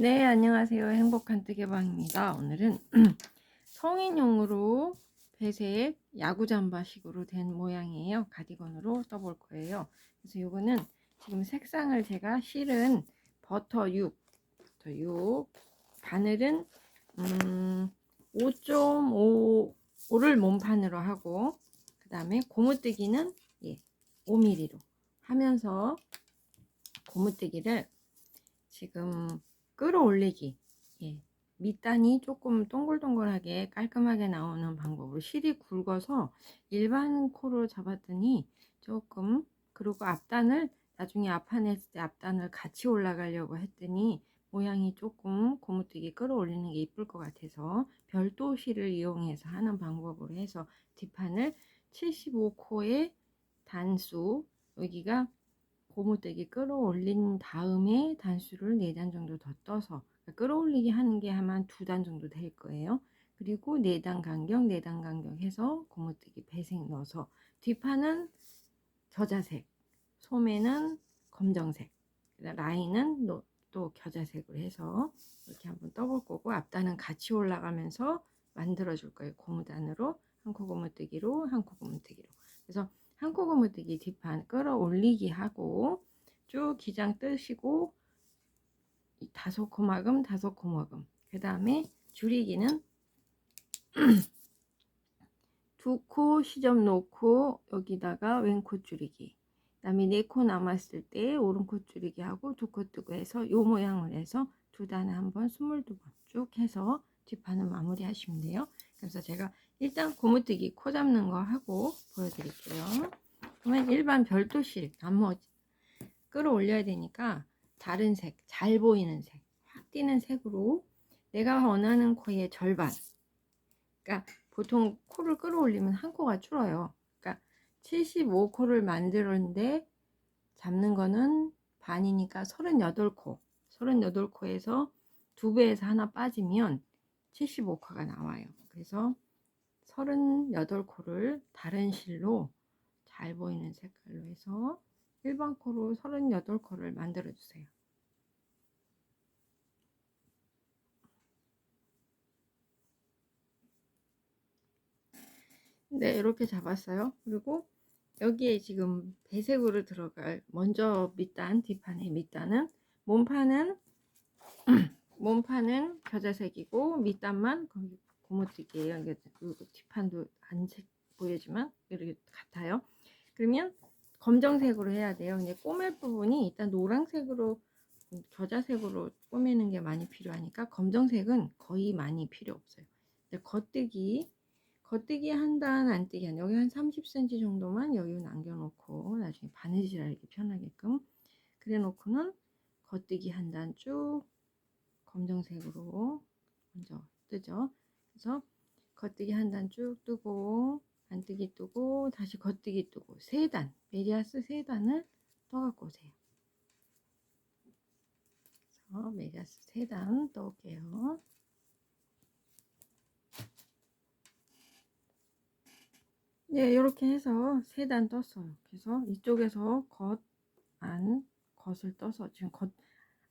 네, 안녕하세요. 행복한 뜨개방입니다. 오늘은 성인용으로 배색 야구 잠바식으로 된 모양이에요. 가디건으로 떠볼 거예요. 그래서 요거는 지금 색상을 제가 실은 버터 6, 버터 6, 바늘은 음, 5.5를 몸판으로 하고 그 다음에 고무뜨기는 예, 5mm로 하면서 고무뜨기를 지금 끌어올리기. 예, 밑단이 조금 동글동글하게 깔끔하게 나오는 방법으로 실이 굵어서 일반 코로 잡았더니 조금 그리고 앞단을 나중에 앞판했을 때 앞단을 같이 올라가려고 했더니 모양이 조금 고무뜨기 끌어올리는 게 이쁠 것 같아서 별도 실을 이용해서 하는 방법으로 해서 뒷판을 75코의 단수 여기가 고무대기 끌어올린 다음에 단수를 4단 정도 더 떠서 그러니까 끌어올리기 하는 게 아마 2단 정도 될 거예요. 그리고 4단 간격, 4단 간격 해서 고무대기 배색 넣어서 뒷판은 겨자색, 소매는 검정색, 라인은 또 겨자색으로 해서 이렇게 한번 떠볼 거고 앞단은 같이 올라가면서 만들어 줄 거예요. 고무단으로 한 코 고무뜨기로 한 코 고무뜨기로 그래서 한코 고무뜨기 뒷판 끌어올리기 하고 쭉 기장 뜨시고 다섯 코막음 다섯 코막음 그 다음에 줄이기는 두 코 시접 놓고 여기다가 왼코 줄이기. 그 다음에 네 코 남았을 때 오른코 줄이기 하고 두 코 뜨고 해서 요 모양을 해서 두 단에 한번 22번 쭉 해서 뒷판을 마무리 하시면 돼요. 그래서 제가 일단 고무뜨기 코 잡는 거 하고 보여드릴게요 그러면 일반 별도실 나머지 끌어올려야 되니까 다른 색, 잘 보이는 색, 확 띄는 색으로 내가 원하는 코의 절반 그러니까 보통 코를 끌어올리면 한 코가 줄어요. 그러니까 75코를 만들었는데 잡는 거는 반이니까 38코. 38코에서 두 배에서 하나 빠지면 75코가 나와요. 그래서 38 코를 다른 실로 잘 보이는 색깔로 해서 1번 코로 38 코를 만들어 주세요. 네, 이렇게 잡았어요. 그리고 여기에 지금 배색으로 들어갈 먼저 밑단, 뒷판의 밑단은 몸판은 몸판은 겨자색이고 밑단만 거기 고무뜨기예요. 뒷판도 안색 보이지만 이렇게 같아요. 그러면 검정색으로 해야 돼요. 근데 꼬맬 부분이 일단 노란색으로 겨자색으로 꾸미는 게 많이 필요하니까 검정색은 거의 많이 필요 없어요. 겉뜨기 겉뜨기 한 단, 안뜨기 한 여기 한 30cm 정도만 여기 남겨놓고 나중에 바느질 하기 편하게끔 그래 놓고는 겉뜨기 한 단 쭉 검정색으로 먼저 뜨죠. 그래서 겉뜨기 한 단 쭉 뜨고 안뜨기 뜨고 다시 겉뜨기 뜨고 세 단, 메리아스 세 단을 떠갖고 오세요. 그래서 메리아스 세 단 떠올게요. 네, 이렇게 해서 세 단 떴어요. 그래서 이쪽에서 겉, 안, 겉을 떠서 지금 겉,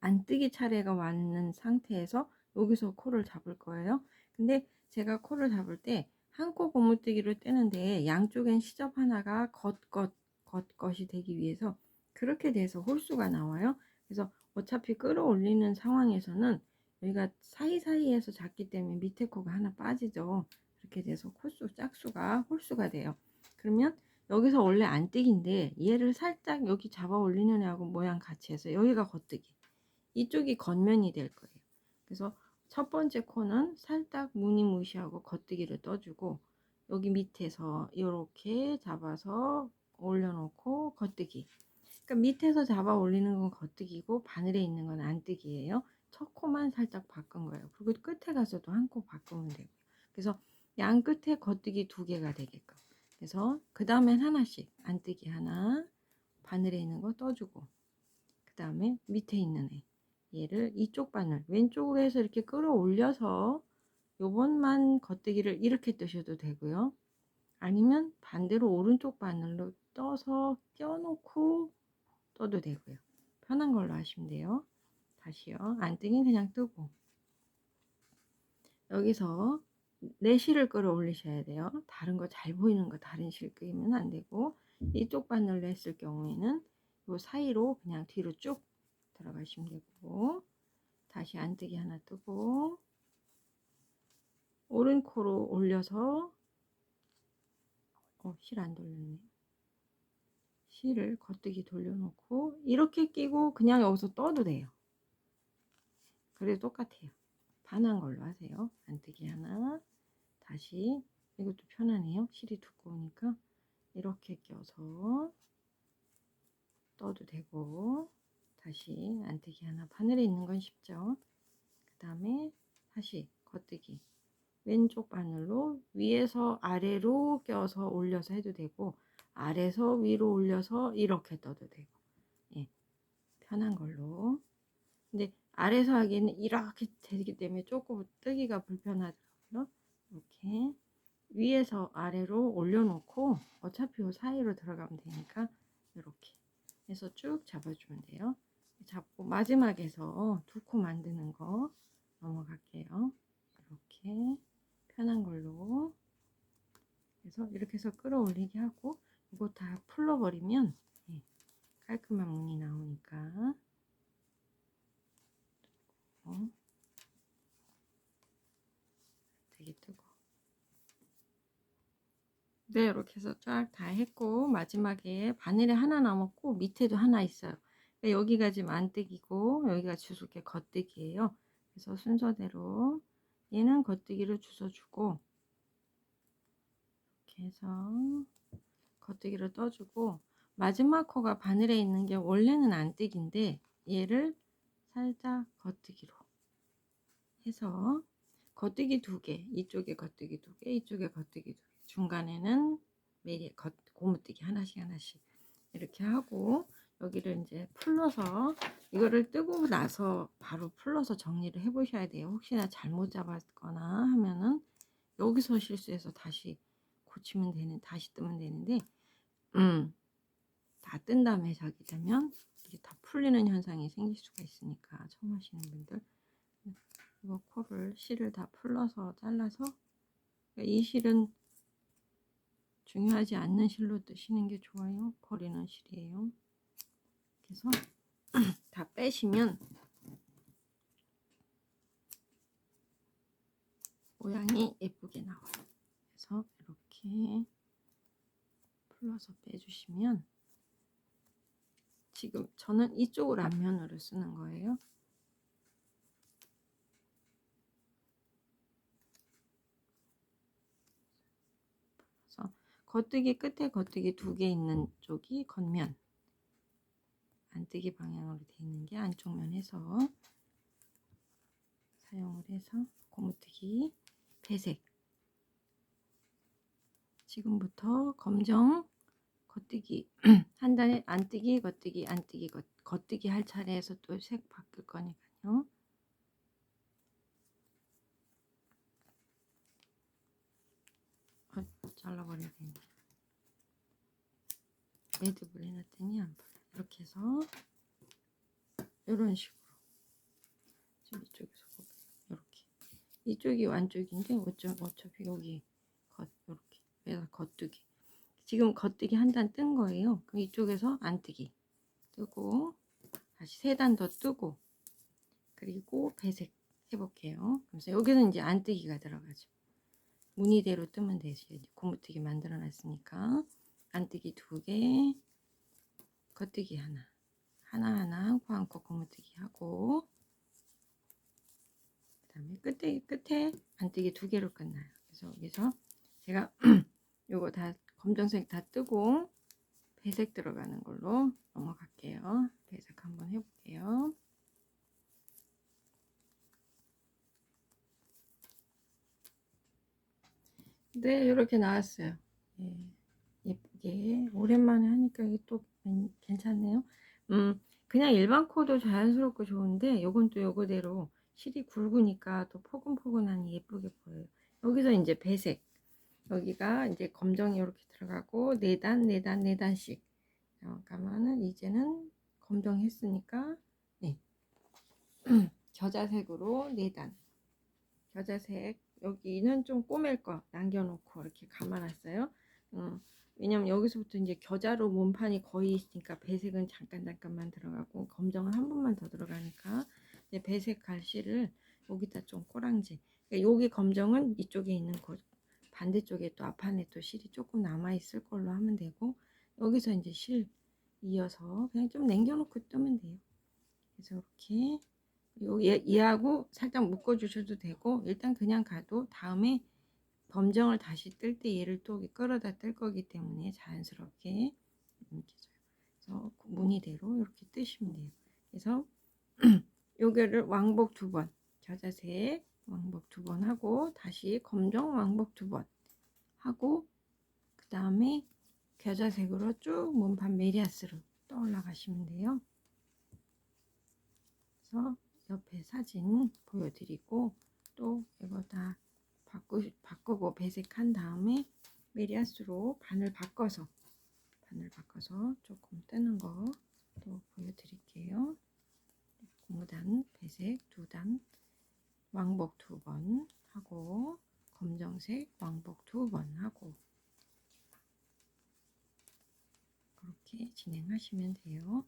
안 뜨기 차례가 왔는 상태에서 여기서 코를 잡을 거예요. 근데 제가 코를 잡을 때 한 코 고무뜨기로 떼는데 양쪽엔 시접 하나가 겉겉 겉겉이 되기 위해서 그렇게 돼서 홀수가 나와요. 그래서 어차피 끌어올리는 상황에서는 여기가 사이사이에서 잡기 때문에 밑에 코가 하나 빠지죠. 이렇게 돼서 코수 짝수가 홀수가 돼요. 그러면 여기서 원래 안뜨기인데 얘를 살짝 여기 잡아 올리는 애하고 모양 같이 해서 여기가 겉뜨기 이쪽이 겉면이 될 거예요. 그래서 첫 번째 코는 살짝 무늬무시하고 겉뜨기를 떠주고 여기 밑에서 이렇게 잡아서 올려놓고 겉뜨기 그러니까 밑에서 잡아 올리는 건 겉뜨기고 바늘에 있는 건 안뜨기예요. 첫 코만 살짝 바꾼 거예요. 그리고 끝에 가서도 한 코 바꾸면 되고요. 그래서 양 끝에 겉뜨기 두 개가 되게끔 그래서 그 다음엔 하나씩 안뜨기 하나 바늘에 있는 거 떠주고 그 다음에 밑에 있는 애 얘를 이쪽 바늘 왼쪽으로 해서 이렇게 끌어올려서 요번만 겉뜨기를 이렇게 뜨셔도 되고요 아니면 반대로 오른쪽 바늘로 떠서 껴놓고 떠도 되고요 편한 걸로 하시면 돼요 다시요. 안 뜨긴 그냥 뜨고. 여기서 내 실을 끌어올리셔야 돼요. 다른 거 잘 보이는 거 다른 실 끄면 안 되고 이쪽 바늘로 했을 경우에는 요 사이로 그냥 뒤로 쭉 들어가시면 되고 다시 안뜨기 하나 뜨고 오른 코로 올려서 어, 실 안 돌렸네. 실을 겉뜨기 돌려놓고 이렇게 끼고 그냥 여기서 떠도 돼요. 그래도 똑같아요. 반한 걸로 하세요. 안뜨기 하나 다시 이것도 편하네요. 실이 두꺼우니까 이렇게 껴서 떠도 되고 다시 안뜨기 하나 바늘에 있는 건 쉽죠. 그 다음에 다시 겉뜨기. 왼쪽 바늘로 위에서 아래로 껴서 올려서 해도 되고 아래서 위로 올려서 이렇게 떠도 되고. 예, 편한 걸로. 근데 아래서 하기에는 이렇게 되기 때문에 조금 뜨기가 불편하더라고요 이렇게 위에서 아래로 올려놓고 어차피 이 사이로 들어가면 되니까 이렇게 해서 쭉 잡아주면 돼요 잡고 마지막에서 두 코 만드는 거 넘어갈게요. 이렇게 편한 걸로 그래서 이렇게 해서 끌어올리게 하고 이거 다 풀러버리면 예, 깔끔한 무늬 나오니까. 어, 되게 뜨거 네 이렇게 해서 쫙 다 했고 마지막에 바늘에 하나 남았고 밑에도 하나 있어요 여기가 지금 안뜨기고 여기가 주술게 겉뜨기예요. 그래서 순서대로 얘는 겉뜨기로 주워주고 이렇게 해서 겉뜨기로 떠주고 마지막 코가 바늘에 있는 게 원래는 안뜨기인데 얘를 살짝 겉뜨기로 해서 겉뜨기 두 개, 이쪽에 겉뜨기 두 개, 이쪽에 겉뜨기 두 개, 중간에는 매리 겉 고무뜨기 하나씩 하나씩 이렇게 하고 여기를 이제 풀러서 이거를 뜨고 나서 바로 풀러서 정리를 해 보셔야 돼요. 혹시나 잘못 잡았거나 하면은 여기서 실수해서 다시 고치면 되는 다시 뜨면 되는데 음, 다 뜬 다음에 자기 되면 이게 다 풀리는 현상이 생길 수가 있으니까 처음 하시는 분들 이거 코를 실을 다 풀러서 잘라서 이 실은 중요하지 않는 실로 뜨시는 게 좋아요. 버리는 실이에요. 그래서 다 빼시면 모양이 예쁘게 나와요. 그래서 이렇게 풀러서 빼주시면 지금 저는 이쪽을 앞면으로 쓰는 거예요. 그래서 겉뜨기 끝에 겉뜨기 두 개 있는 쪽이 겉면 안뜨기 방향으로 되어 있는 게 안쪽 면에서 사용을 해서 고무뜨기 배색. 지금부터 검정 겉뜨기 한 단에 안뜨기 겉뜨기 안뜨기 겉, 겉뜨기 할 차례에서 또 색 바뀔 거니까요. 어, 잘라버려야 되네. 매듭을 해놨더니 안 풀려 이렇게 해서 이런 식으로. 지금 이쪽에서 보면 이렇게. 이쪽이 완쪽인데 어차, 어차피 여기 겉 이렇게. 매달 겉뜨기. 지금 겉뜨기 한 단 뜬 거예요. 그럼 이쪽에서 안뜨기. 뜨고 다시 세 단 더 뜨고 그리고 배색 해볼게요. 그래서 여기는 이제 안뜨기가 들어가죠. 무늬대로 뜨면 되죠 고무뜨기 만들어 놨으니까. 안뜨기 두개 겉뜨기 하나 하나하나 한코 한코 고무뜨기 하고 그 다음에 끝에 끝에 안뜨기 두 개로 끝나요. 그래서 여기서 제가 요거 다 검정색 다 뜨고 배색 들어가는 걸로 넘어갈게요. 배색 한번 해볼게요. 네 이렇게 나왔어요. 예, 예쁘게 오랜만에 하니까 이게 또 괜찮네요. 음, 그냥 일반 코도 자연스럽고 좋은데 요건 또 요거대로 실이 굵으니까 또 포근포근하니 예쁘게 보여요. 여기서 이제 배색. 여기가 이제 검정이 이렇게 들어가고 네 단 네 단 네 단씩. 가면은 이제는 검정 했으니까 네. 겨자색으로 4단. 겨자색. 여기는 좀 꼬맬 거 남겨놓고 이렇게 감아놨어요. 어, 왜냐면 여기서부터 이제 겨자로 몸판이 거의 있으니까 배색은 잠깐 잠깐만 들어가고 검정은 한 번만 더 들어가니까 배색 갈실을 여기다 좀 꼬랑지. 그러니까 여기 검정은 이쪽에 있는 거 반대쪽에 또 앞판에 또 실이 조금 남아 있을 걸로 하면 되고 여기서 이제 실 이어서 그냥 좀 남겨놓고 뜨면 돼요. 그래서 이렇게 요 얘, 얘하고 살짝 묶어 주셔도 되고 일단 그냥 가도 다음에 범정을 다시 뜰 때 얘를 또 끌어다 뜰 거기 때문에 자연스럽게 이렇게. 그래서 무늬대로 이렇게 뜨시면 돼요. 그래서 요거를 왕복 두 번, 겨자색 왕복 두 번 하고 다시 검정 왕복 두 번 하고 그 다음에 겨자색으로 쭉 몸판 메리아스로 떠 올라 가시면 돼요. 그래서 옆에 사진 보여드리고 또 이거 다 바꾸, 바꾸고 배색한 다음에 메리아스로 반을 바꿔서 반을 바꿔서 조금 뜨는 거 또 보여드릴게요. 고무단 배색 두단 왕복 두 번 하고 검정색 왕복 두 번 하고 그렇게 진행하시면 돼요.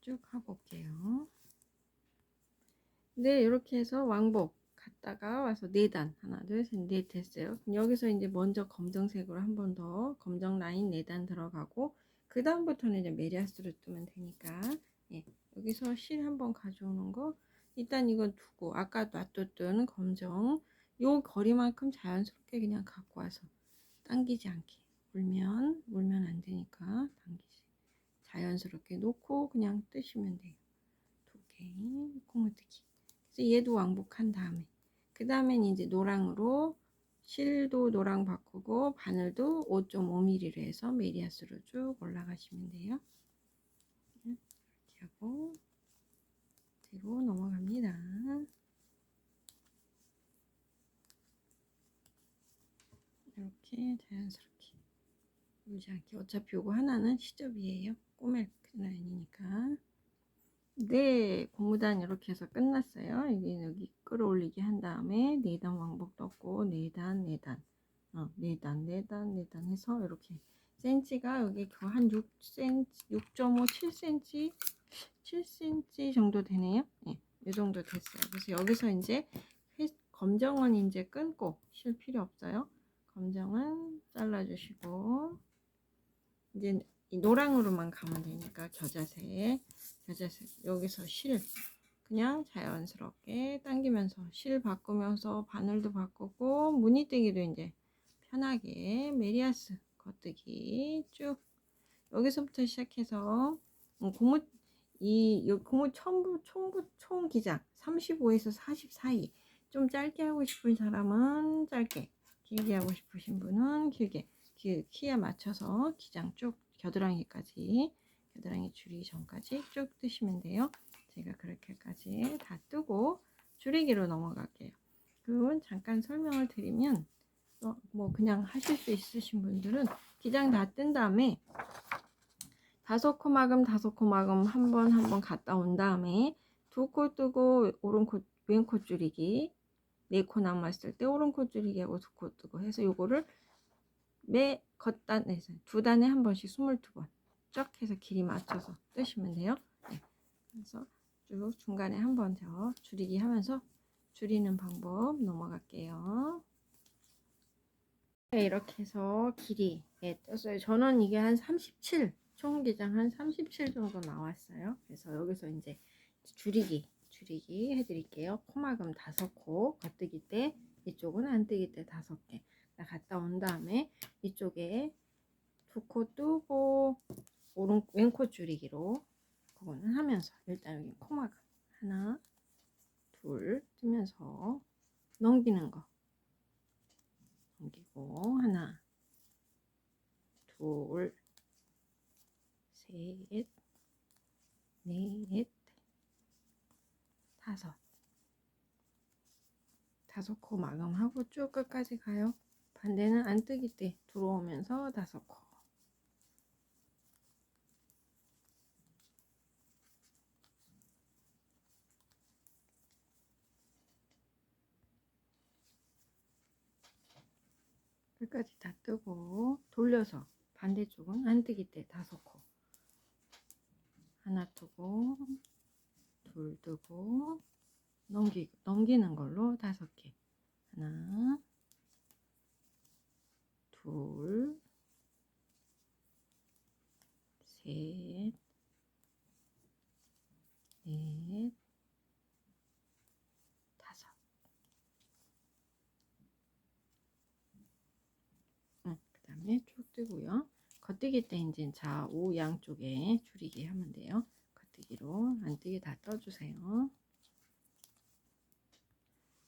쭉 하고 올게요. 네, 이렇게 해서 왕복 갔다가 와서 4단 하나 둘셋넷 됐어요. 여기서 이제 먼저 검정색으로 한 번 더 검정 라인 4단 들어가고 그 다음부터는 이제 메리아스로 뜨면 되니까. 예, 여기서 실 한번 가져오는 거 일단 이건 두고 아까 놔뒀던 검정 요 거리만큼 자연스럽게 그냥 갖고 와서 당기지 않게. 물면 물면 안 되니까 당기지. 자연스럽게 놓고 그냥 뜨시면 돼요. 두 개 콩을 뜨기 그래서 얘도 왕복한 다음에 그 다음엔 이제 노랑으로 실도 노랑 바꾸고 바늘도 5.5mm로 해서 메리아스로 쭉 올라가시면 돼요. 이렇게 하고 뒤로 넘어갑니다. 이렇게 자연스럽게 울지 않게 어차피 이거 하나는 시접이에요. 꼬멜 라인이니까 네, 고무단 이렇게 해서 끝났어요. 여기 여기 끌어올리기 한 다음에 4단 왕복 떴고 4단 4단 어, 4단 4단 4단 해서 이렇게 센치가 여기 한 6cm 6.5 7cm 7cm 정도 되네요. 예, 이 정도 됐어요. 그래서 여기서 이제 검정은 이제 끊고 실 필요 없어요. 검정은 잘라주시고 이제 이 노랑으로만 가면 되니까 겨자색 겨자색 여기서 실 그냥 자연스럽게 당기면서 실 바꾸면서 바늘도 바꾸고 무늬뜨기도 이제 편하게 메리아스 겉뜨기 쭉 여기서부터 시작해서 음, 고무 이 고무 첨부 총부 총 기장 35에서 40 사이 좀 짧게 하고 싶은 사람은 짧게 길게 하고 싶으신 분은 길게 키, 키에 맞춰서 기장 쭉 겨드랑이까지 겨드랑이 줄이기 전까지 쭉 뜨시면 돼요. 제가 그렇게까지 다 뜨고 줄이기로 넘어갈게요. 그건 잠깐 설명을 드리면 어, 뭐 그냥 하실 수 있으신 분들은 기장 다 뜬 다음에 다섯 코막음 다섯 코막음 한 번 한 번 갔다 온 다음에 두 코 뜨고 오른 코 왼 코 줄이기 네 코 남았을 때 오른 코 줄이기 하고 두 코 뜨고 해서 요거를 매 겉단에서 두 단에 한 번씩 22번 쫙 해서 길이 맞춰서 뜨시면 돼요. 네. 그래서 쭉 중간에 한 번 더 줄이기 하면서 줄이는 방법 넘어갈게요. 네, 이렇게 해서 길이 예, 떴어요. 저는 이게 한 37, 총 기장 한 37 정도 나왔어요. 그래서 여기서 이제 줄이기, 줄이기 해드릴게요. 코막음 다섯 코, 겉뜨기 때 이쪽은 안 뜨기 때 다섯 개. 갔다 온 다음에 이쪽에 두 코 뜨고 오른 왼코 줄이기로 그거는 하면서 일단 여기 코막음 하나 둘 뜨면서 넘기는 거 넘기고 하나 둘 셋, 넷, 다섯. 다섯 코 마감하고 쭉 끝까지 가요. 반대는 안 뜨기 때 들어오면서 다섯 코. 끝까지 다 뜨고 돌려서 반대쪽은 안 뜨기 때 다섯 코. 하나 뜨고 둘 뜨고 넘기, 넘기는 걸로 다섯 개. 하나 둘 셋, 넷, 다섯. 응, 그 다음에 쭉 뜨고요. 겉뜨기 때 이제 좌우 양쪽에 줄이기 하면 돼요. 겉뜨기로 안 뜨게 다 떠주세요.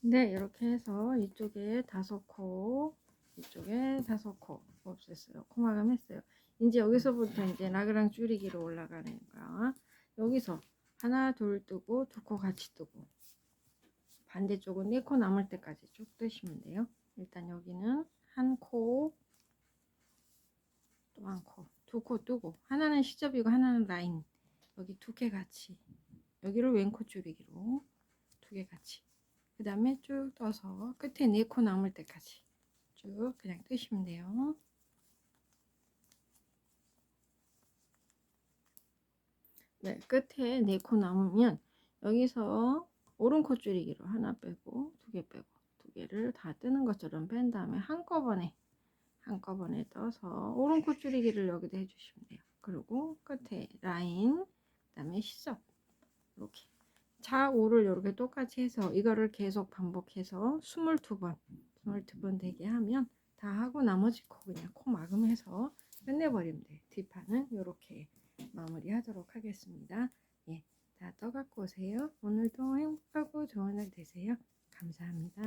네, 이렇게 해서 이쪽에 다섯 코, 이쪽에 다섯 코 없앴어요. 코 마감했어요. 이제 여기서부터 이제 라그랑 줄이기로 올라가는 거야. 여기서 하나, 둘 뜨고 두 코 같이 뜨고 반대쪽은 네 코 남을 때까지 쭉 뜨시면 돼요. 일단 여기는 한 코, 또 한 코, 두 코 뜨고 하나는 시접이고 하나는 라인. 여기 두 개 같이 여기를 왼코 줄이기로 두 개 같이. 그 다음에 쭉 떠서 끝에 네 코 남을 때까지 쭉 그냥 뜨시면 돼요. 네, 끝에 네 코 남으면 여기서 오른 코 줄이기로 하나 빼고 두 개 빼고 두 개를 다 뜨는 것처럼 뺀 다음에 한꺼번에 한꺼번에 떠서 오른 코 줄이기를 여기다 해주시면 돼요. 그리고 끝에 라인, 그다음에 시접 이렇게 좌우를 이렇게 똑같이 해서 이거를 계속 반복해서 22번, 22번 되게 하면 다 하고 나머지 코 그냥 코 마감해서 끝내버리면 돼요. 뒷판은 이렇게 마무리하도록 하겠습니다. 예, 다 떠갖고 오세요. 오늘도 행복하고 좋은 날 되세요. 감사합니다.